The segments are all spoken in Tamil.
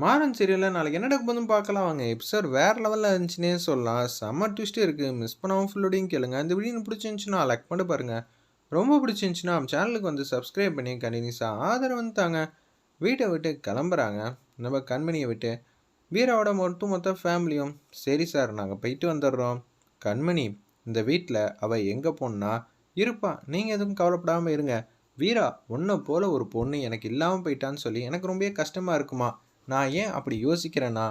மாறன் சீரியலில் நாளைக்கு என்ன நடக்க பார்க்கலாம் வாங்க. எபிசோட் வேறு லெவலில் இருந்துச்சுன்னே சொல்லலாம். செம்ம ட்விஸ்ட் இருக்குது மிஸ் பண்ணாமல் ஃபுல்லோடையும் கேளுங்க. இந்த வீடியோ பிடிச்சிருந்துச்சுன்னா லைக் பண்ணி பாருங்கள் ரொம்ப பிடிச்சிருந்துச்சுன்னா நம்ம சேனலுக்கு வந்து சப்ஸ்கிரைப் பண்ணி கண்டினியூஸாக ஆதரவு வந்து தாங்க. வீட்டை விட்டு கிளம்புறாங்க. நம்ம கண்மணியை விட்டு வீராவோட மொத்த மொத்த ஃபேமிலியும் சரி சார் நாங்கள் போயிட்டு வந்துடுறோம். கண்மணி இந்த வீட்டில் அவள் எங்கே போனா இருப்பா. நீங்கள் எதுவும் கவலைப்படாமல் இருங்க. வீரா உன்னை போல் ஒரு பொண்ணு எனக்கு இல்லாமல் போயிட்டான்னு சொல்லி எனக்கு ரொம்ப கஷ்டமாக இருக்குமா? நான் ஏன் அப்படி யோசிக்கிறேன்னா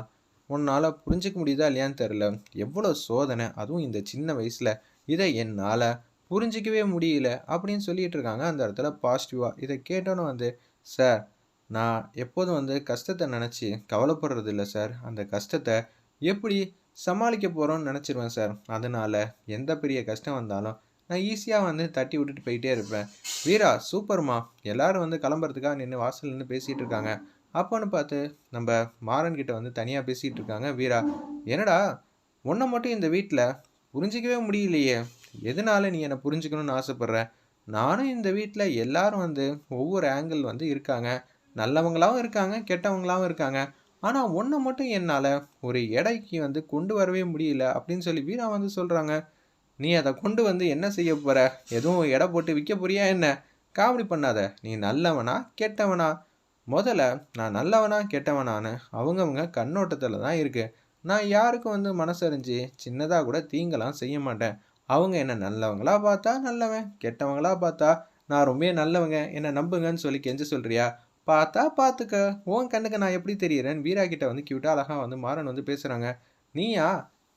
உன்னால் புரிஞ்சிக்க முடியுதா இல்லையான்னு தெரில எவ்வளோ சோதனை அதுவும் இந்த சின்ன வயசில். இதை என்னால் புரிஞ்சிக்கவே முடியல அப்படின்னு சொல்லிட்டு இருக்காங்க. அந்த இடத்துல பாசிட்டிவாக இதை கேட்டோன்னு வந்து சார் நான் எப்போதும் வந்து கஷ்டத்தை நினச்சி கவலைப்படுறது இல்லை சார் அந்த கஷ்டத்தை எப்படி சமாளிக்க போகிறோன்னு நினச்சிருவேன் சார் அதனால் எந்த பெரிய கஷ்டம் வந்தாலும் நான் ஈஸியாக வந்து தட்டி விட்டுட்டு போயிட்டே இருப்பேன். வீரா சூப்பர்மா எல்லாரும் வந்து கிளம்புறதுக்காக நின்று வாசல் நின்று பேசிகிட்டு இருக்காங்க. அப்போன்னு பார்த்து நம்ம மாறன் கிட்ட வந்து தனியாக பேசிகிட்டு இருக்காங்க வீரா. என்னடா உன்னை மட்டும் இந்த வீட்டில் புரிஞ்சிக்கவே முடியலையே. எதனால நீ என்னை புரிஞ்சுக்கணும்னு ஆசைப்பட்ற? நானும் இந்த வீட்டில் எல்லாரும் வந்து ஒவ்வொரு ஆங்கிள் வந்து இருக்காங்க. நல்லவங்களாகவும் இருக்காங்க கெட்டவங்களாகவும் இருக்காங்க. ஆனால் ஒன்றை மட்டும் என்னால் ஒரு எடைக்கு வந்து கொண்டு வரவே முடியல அப்படின்னு சொல்லி வீரா வந்து சொல்கிறாங்க நீ அதை கொண்டு வந்து என்ன செய்ய போகிற எதுவும் எடை போட்டு விற்க போறியா என்ன? காமெடி பண்ணாத. நீ நல்லவனா கெட்டவனா? முதல்ல நான் நல்லவனா கெட்டவனான்னு அவங்கவுங்க கண்ணோட்டத்தில் தான் இருக்குது நான் யாருக்கும் வந்து மனசறிஞ்சு சின்னதாக கூட தீங்கலாம் செய்ய மாட்டேன். அவங்க என்ன நல்லவங்களா பார்த்தா நல்லவன் கெட்டவங்களா பார்த்தா நான் ரொம்ப நல்லவங்க என்னை நம்புங்கன்னு சொல்லி கெஞ்ச சொல்கிறியா பார்த்தா பார்த்துக்க உன் கண்ணுக்கு நான் எப்படி தெரியுறேன் வீரா கிட்ட வந்து கியூட்டா அழகாக வந்து மாறன் வந்து பேசுகிறாங்க நீயா?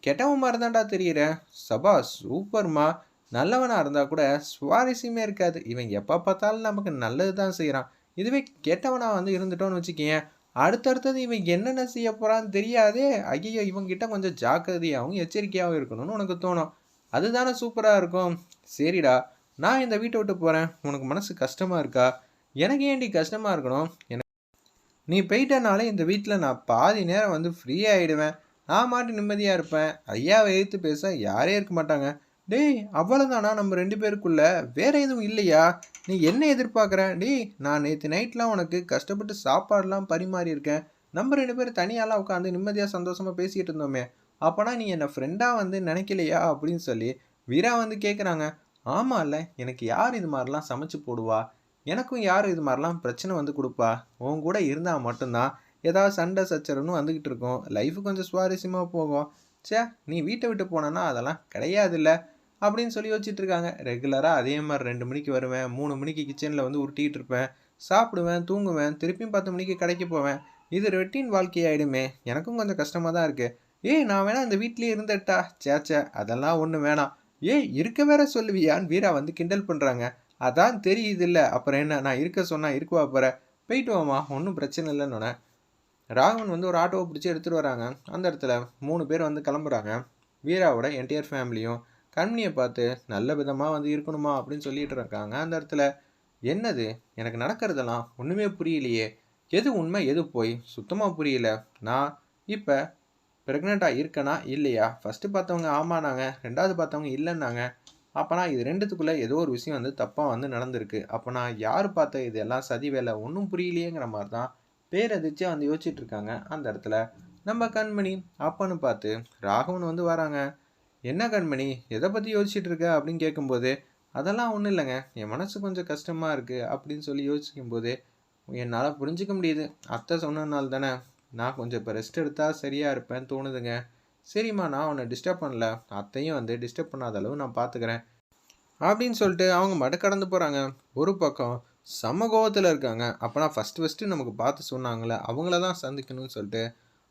கெட்டவன் மாதிரி தான்டா தெரியுற. சபா சூப்பர்மா. நல்லவனாக இருந்தால் கூட சுவாரஸ்யமே இருக்காது. இவன் எப்போ பார்த்தாலும் நமக்கு நல்லது தான் செய்கிறான் இதுவே கெட்டவனாக வந்து இருந்துட்டோன்னு வச்சுக்கேன் அடுத்தடுத்தது இவன் என்னென்ன செய்ய போகிறான்னு தெரியாதே ஐயோ இவங்கிட்ட கொஞ்சம் ஜாக்கிரதையாகவும் எச்சரிக்கையாகவும் இருக்கணும்னு உனக்கு தோணும். அதுதானே சூப்பராக இருக்கும். சரிடா நான் இந்த வீட்டை விட்டு போகிறேன் உனக்கு மனசு கஷ்டமாக இருக்கா? எனக்கு ஏன்டி கஷ்டமாக இருக்கணும்? எனக்கு நீ போயிட்டனாலே இந்த வீட்டில் நான் பாதி நேரம் வந்து ஃப்ரீ ஆகிடுவேன் நான் மாட்டி நிம்மதியாக இருப்பேன். ஐயாவை எதிர்த்து பேச யாரே இருக்க மாட்டாங்க. டேய் அவ்வளோதானா நம்ம ரெண்டு பேருக்குள்ள வேற எதுவும் இல்லையா? நீ என்ன எதிர்பார்க்குற? டேய் நான் நேற்று நைட்லாம் உனக்கு கஷ்டப்பட்டு சாப்பாடுலாம் பரிமாறியிருக்கேன் நம்ம ரெண்டு பேரும் தனியாலாம் உட்காந்து நிம்மதியாக சந்தோஷமாக பேசிகிட்டு இருந்தோமே. அப்போனா நீ என்னை ஃப்ரெண்டாக வந்து நினைக்கலையா அப்படின்னு சொல்லி வீரா வந்து கேட்குறாங்க ஆமாம் இல்லை எனக்கு யார் இது மாதிரிலாம் சமைச்சு போடுவா? எனக்கும் யார் இது மாதிரிலாம் பிரச்சனை வந்து கொடுப்பா? உன் கூட இருந்தால் மட்டும்தான் ஏதாவது சண்டை சச்சரவுன்னு வந்துக்கிட்டு இருக்கும். லைஃபு கொஞ்சம் சுவாரஸ்யமாக போகும். சே நீ வீட்டை விட்டு போனேன்னா அதெல்லாம் கிடையாதுல்ல. அப்படின்னு சொல்லி வச்சுட்டு இருக்காங்க ரெகுலராக அதே மாதிரி ரெண்டு மணிக்கு வருவேன் மூணு மணிக்கு கிச்சனில் வந்து உருட்டிகிட்டு இருப்பேன். சாப்பிடுவேன் தூங்குவேன் திருப்பியும் பத்து மணிக்கு கடைக்கு போவேன். இது ரொட்டீன் வாழ்க்கையாயிடுமே. எனக்கும் கொஞ்சம் கஷ்டமாக தான் இருக்குது ஏய் நான் வேணா இந்த வீட்லேயே இருந்துட்டா? சேச்சே அதெல்லாம் ஒன்று வேணாம். ஏய் இருக்க வேற சொல்லுவியான்னு வீரா வந்து கிண்டல் பண்ணுறாங்க அதான் தெரியுது இல்லை அப்புறம் என்ன? நான் இருக்க சொன்னால் இருக்குவா போகிற போயிட்டு வாமா ஒன்றும் பிரச்சனை இல்லைன்னு ராகவன் வந்து ஒரு ஆட்டோவை பிடிச்சி எடுத்துகிட்டு வராங்க. அந்த இடத்துல மூணு பேர் வந்து கிளம்புறாங்க. வீராவோட என்டையர் ஃபேமிலியும் கண்மணியை பார்த்து நல்ல விதமாக வந்து இருக்கணுமா? அப்படின்னு சொல்லிட்டு இருக்காங்க. அந்த இடத்துல என்னது? எனக்கு நடக்கிறதெல்லாம் ஒன்றுமே புரியலையே. எது உண்மை எது போய்? சுத்தமாக புரியல. நான் இப்போ ப்ரெக்னெண்ட்டாக இருக்கனா? இல்லையா? ஃபஸ்ட்டு பார்த்தவங்க ஆமானாங்க. ரெண்டாவது பார்த்தவங்க இல்லைன்னாங்க. அப்போனா இது ரெண்டுத்துக்குள்ளே ஏதோ ஒரு விஷயம் வந்து தப்பாக வந்து நடந்திருக்கு. அப்போ நான் யார் பார்த்த இது எல்லாம் சதி வேலை? ஒன்றும் புரியலையேங்கிற மாதிரி தான் பேரதிர்ச்சியாக வந்து யோசிச்சுட்டு இருக்காங்க. அந்த இடத்துல நம்ம கண்மணி அப்பன்னு பார்த்து ராகவன் வந்து வராங்க. என்ன கண்மணி எதை பற்றி யோசிச்சுட்டு இருக்க அப்படின்னு கேட்கும்போது அதெல்லாம் ஒன்றும் இல்லைங்க. என் மனசு கொஞ்சம் கஷ்டமாக இருக்குது அப்படின்னு சொல்லி யோசிக்கும்போது என்னால் புரிஞ்சிக்க முடியுது. அத்தை சொன்னதுனால தானே நான் கொஞ்சம் இப்போ ரெஸ்ட் எடுத்தால் சரியாக இருப்பேன் தோணுதுங்க. சரிம்மா நான் உன்னை டிஸ்டர்ப் பண்ணல. அத்தையும் வந்து டிஸ்டர்ப் பண்ணாத அளவு நான் பார்த்துக்கிறேன் அப்படின்னு சொல்லிட்டு அவங்க மட கடந்து போகிறாங்க ஒரு பக்கம் சம கோவத்தில் இருக்காங்க. அப்போனா ஃபஸ்ட்டு ஃபஸ்ட்டு நமக்கு பார்த்து சொன்னாங்களே அவங்கள தான் சந்திக்கணும்னு சொல்லிட்டு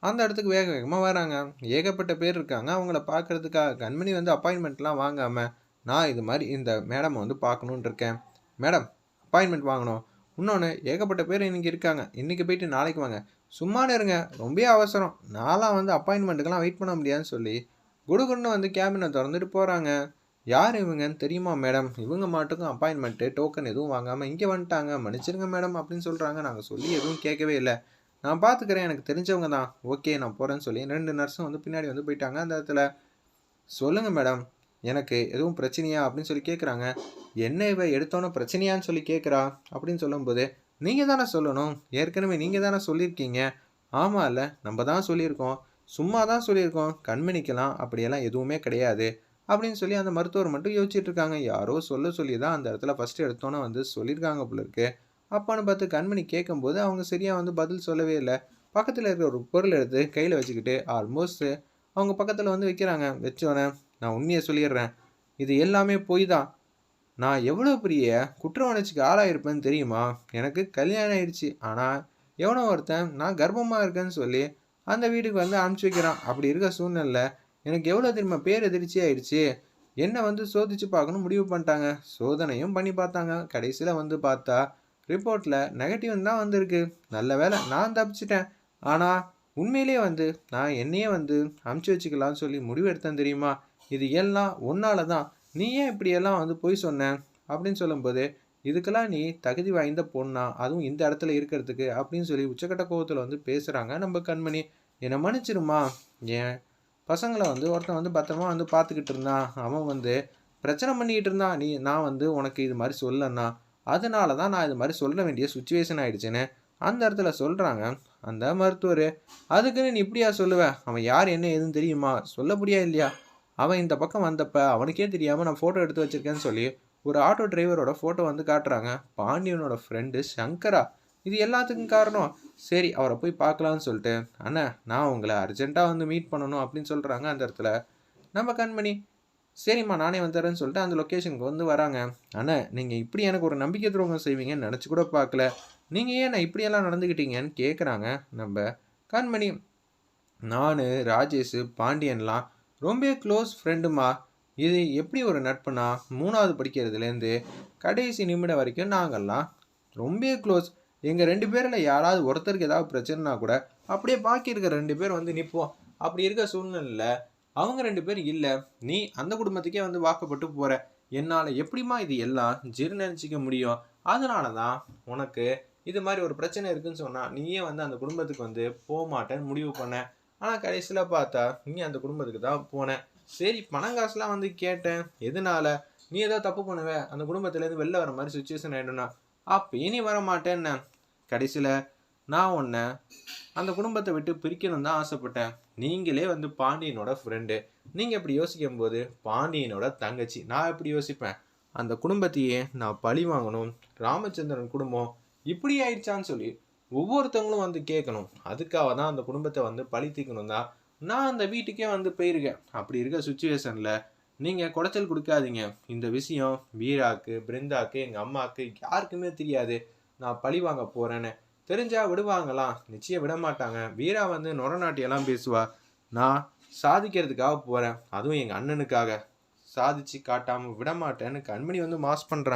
அந்த இடத்துக்கு வேக வேகமாக வராங்க. ஏகப்பட்ட பேர் இருக்காங்க. அவங்கள பார்க்குறதுக்காக கண்மணி வந்து அப்பாயின்மெண்ட்லாம் வாங்காமல் நான் இது மாதிரி இந்த மேடமை வந்து பார்க்கணுன்னு இருக்கேன். மேடம் அப்பாயின்மெண்ட் வாங்கணும். இன்னொன்று ஏகப்பட்ட பேர் இன்றைக்கி இருக்காங்க. இன்றைக்கி போயிட்டு நாளைக்கு வாங்க. சும்மா இருங்க. ரொம்ப அவசரம். நாளாக வந்து அப்பாயின்மெண்ட்டுக்கெல்லாம் வெயிட் பண்ண முடியாதுன்னு சொல்லி குடுகுன்னு வந்து கேபினை திறந்துட்டு போகிறாங்க யார் இவங்கன்னு தெரியுமா மேடம்? இவங்க மாட்டுக்கும் அப்பாயின்மெண்ட்டு டோக்கன் எதுவும் வாங்காமல் இங்கே வந்துட்டாங்க. மன்னிச்சிருங்க மேடம் அப்படின்னு சொல்கிறாங்க நாங்கள் சொல்லி எதுவும் கேட்கவே இல்லை. நான் பார்த்துக்கிறேன் எனக்கு தெரிஞ்சவங்க தான். ஓகே நான் போகிறேன்னு சொல்லி ரெண்டு நர்ஸும் வந்து பின்னாடி வந்து போயிட்டாங்க. அந்த இடத்துல சொல்லுங்கள் மேடம் எனக்கு எதுவும் பிரச்சனையா? அப்படின்னு சொல்லி கேட்குறாங்க என்ன இவ எடுத்தோன்னே பிரச்சனையான்னு சொல்லி கேட்குறா அப்படின்னு சொல்லும்போது நீங்கள் தானே சொல்லணும். ஏற்கனவே நீங்கள் தானே சொல்லியிருக்கீங்க. ஆமாம் இல்லை நம்ம தான் சொல்லியிருக்கோம். சும்மா தான் சொல்லியிருக்கோம். கண்மணிக்கலாம் அப்படியெல்லாம் எதுவுமே கிடையாது. அப்படின்னு சொல்லி அந்த மருத்துவர் மட்டும் யோசிச்சுட்டு இருக்காங்க. யாரோ சொல்ல சொல்லி தான் அந்த இடத்துல ஃபஸ்ட்டு எடுத்தோன்னே வந்து சொல்லியிருக்காங்க போல இருக்குது அப்பான்னு பார்த்து கண்மணி கேட்கும்போது அவங்க சரியாக வந்து பதில் சொல்லவே இல்லை. பக்கத்தில் இருக்கிற ஒரு பொருள் எடுத்து கையில் வச்சுக்கிட்டு ஆல்மோஸ்ட் அவங்க பக்கத்தில் வந்து வைக்கிறாங்க. வச்சோன்னே நான் உண்மையை சொல்லிடுறேன். இது எல்லாமே பொய் தான். நான் எவ்வளோ பெரிய குற்ற உணர்ச்சிக்கு ஆளாயிருப்பேன்னு தெரியுமா? எனக்கு கல்யாணம் ஆயிடுச்சு. ஆனால் எவனோ ஒருத்தன் நான் கர்ப்பமாக இருக்கேன்னு சொல்லி அந்த வீட்டுக்கு வந்து அனுப்பிச்சி வைக்கிறான். அப்படி இருக்க சூழ்நிலை எனக்கு எவ்வளோ தெரியுமா? பேர் எதிர்ச்சி ஆயிடுச்சு. என்னை வந்து சோதிச்சு பார்க்கணும் முடிவு பண்ணிட்டாங்க. சோதனையும் பண்ணி பார்த்தாங்க. கடைசியில் வந்து பார்த்தா ரிப்போர்ட்டில் நெகட்டிவ் தான் வந்திருக்கு. நல்ல வேலை நான் தப்பிச்சிட்டேன். ஆனால் உண்மையிலேயே வந்து நான் என்னையே வந்து அமுச்சு வச்சுக்கலாம்னு சொல்லி முடிவு எடுத்தேன் தெரியுமா? இது எல்லாம் உன்னால தான். நீ ஏன் இப்படியெல்லாம் வந்து போய் சொன்னேன் அப்படின்னு சொல்லும்போது இதுக்கெல்லாம் நீ தகுதி வாய்ந்த பொண்ணா? அதுவும் இந்த இடத்துல இருக்கிறதுக்கு அப்படின்னு சொல்லி உச்சக்கட்ட கோவத்தில் வந்து பேசுகிறாங்க நம்ம கண்மணி. என்னை மன்னிச்சிருமா? ஏன்? பசங்களை வந்து ஒருத்தன் வந்து பத்திரமா வந்து பார்த்துக்கிட்டு இருந்தான். அவன் வந்து பிரச்சனை பண்ணிக்கிட்டு இருந்தான். நீ நான் வந்து உனக்கு இது மாதிரி சொல்லன்னா அதனால தான் நான் இது மாதிரி சொல்ல வேண்டிய சுச்சுவேஷன் ஆயிடுச்சுன்னு அந்த இடத்துல சொல்கிறாங்க அந்த மருத்துவர் அதுக்குன்னு நீ இப்படியா சொல்லுவேன் அவன் யார் என்ன எதுன்னு தெரியுமா? சொல்லப்படியா இல்லையா? அவன் இந்த பக்கம் வந்தப்ப அவனுக்கே தெரியாமல் நான் ஃபோட்டோ எடுத்து வச்சுருக்கேன்னு சொல்லி ஒரு ஆட்டோ டிரைவரோட ஃபோட்டோ வந்து காட்டுறாங்க. பாண்டியனோட ஃப்ரெண்டு சங்கரா. இது எல்லாத்துக்கும் காரணம். சரி அவரை போய் பார்க்கலான்னு சொல்லிட்டு அண்ணா நான் உங்களை அர்ஜென்ட்டாக வந்து மீட் பண்ணணும் அப்படின்னு சொல்கிறாங்க அந்த இடத்துல. நம்ம கண்மணி சரிம்மா நானே வந்துடுறேன்னு சொல்லிட்டு அந்த லொக்கேஷனுக்கு வந்து வராங்க. ஆனால் நீங்கள் இப்படி எனக்கு ஒரு நம்பிக்கை துரோகம் செய்வீங்கன்னு நினச்சி கூட பார்க்கல. நீங்கள் ஏன் நான் இப்படியெல்லாம் நடந்துக்கிட்டீங்கன்னு கேட்குறாங்க நம்ம கண்மணி நான் ராஜேஷ் பாண்டியன்லாம் ரொம்ப க்ளோஸ் ஃப்ரெண்டுமா இது எப்படி ஒரு நட்புனா மூணாவது படிக்கிறதுலேருந்து கடைசி நிமிடம் வரைக்கும் நாங்கள்லாம் ரொம்ப க்ளோஸ் எங்கள் ரெண்டு பேரில் யாராவது ஒருத்தருக்கு ஏதாவது பிரச்சனைனா கூட அப்படியே பாக்கி இருக்கிற ரெண்டு பேர் வந்து நிற்போம் அப்படி இருக்க சூழ்நிலையில் அவங்க ரெண்டு பேரும் இல்லை நீ அந்த குடும்பத்துக்கே வந்து வாக்கப்பட்டு போகிற என்னால் எப்படிமா இது எல்லாம் ஜீர்ணிச்சிக்க முடியும்? அதனால தான் உனக்கு இது மாதிரி ஒரு பிரச்சனை இருக்குன்னு சொன்னால் நீயே வந்து அந்த குடும்பத்துக்கு வந்து போக மாட்டேன்னு முடிவு பண்ண. ஆனால் கடைசியில் பார்த்தா நீ அந்த குடும்பத்துக்கு தான் போனேன் சரி பணம் காசுலாம் வந்து கேட்டேன். எதனால? நீ ஏதோ தப்பு பண்ணுவ. அந்த குடும்பத்துலேருந்து வெளில வர மாதிரி சுச்சுவேஷன் ஆகிடும்னா அப்போ இனி வர மாட்டேன்னு கடைசியில் நான் உன்னை அந்த குடும்பத்தை விட்டு பிரிக்கணும் தான் ஆசைப்பட்டேன். நீங்களே வந்து பாண்டியனோட ஃப்ரெண்டு நீங்கள் இப்படி யோசிக்கும் போது பாண்டியனோட தங்கச்சி. நான் எப்படி யோசிப்பேன்? அந்த குடும்பத்தையே நான் பழி வாங்கணும். ராமச்சந்திரன் குடும்பம் இப்படி ஆயிடுச்சான்னு சொல்லி ஒவ்வொருத்தவங்களும் வந்து கேட்கணும். அதுக்காக தான் அந்த குடும்பத்தை வந்து பழி தீக்கணும் தான் நான் அந்த வீட்டுக்கே வந்து போயிருக்கேன். அப்படி இருக்க சுச்சுவேஷனில் நீங்கள் குடைச்சல் கொடுக்காதீங்க. இந்த விஷயம் வீராக்கு பிருந்தாக்கு எங்கள் அம்மாவுக்கு யாருக்குமே தெரியாது. நான் பழி வாங்க போகிறேன்னு தெரிஞ்சா விடுவாங்களாம். நிச்சயம் விட மாட்டாங்க வீரா வந்து நொரநாட்டியெல்லாம் பேசுவா. நான் சாதிக்கிறதுக்காக போகிறேன் அதுவும் எங்கள் அண்ணனுக்காக. சாதிச்சு காட்டாமல் விட மாட்டேன்னு கண்மணி வந்து மாஸ் பண்ணுறாங்க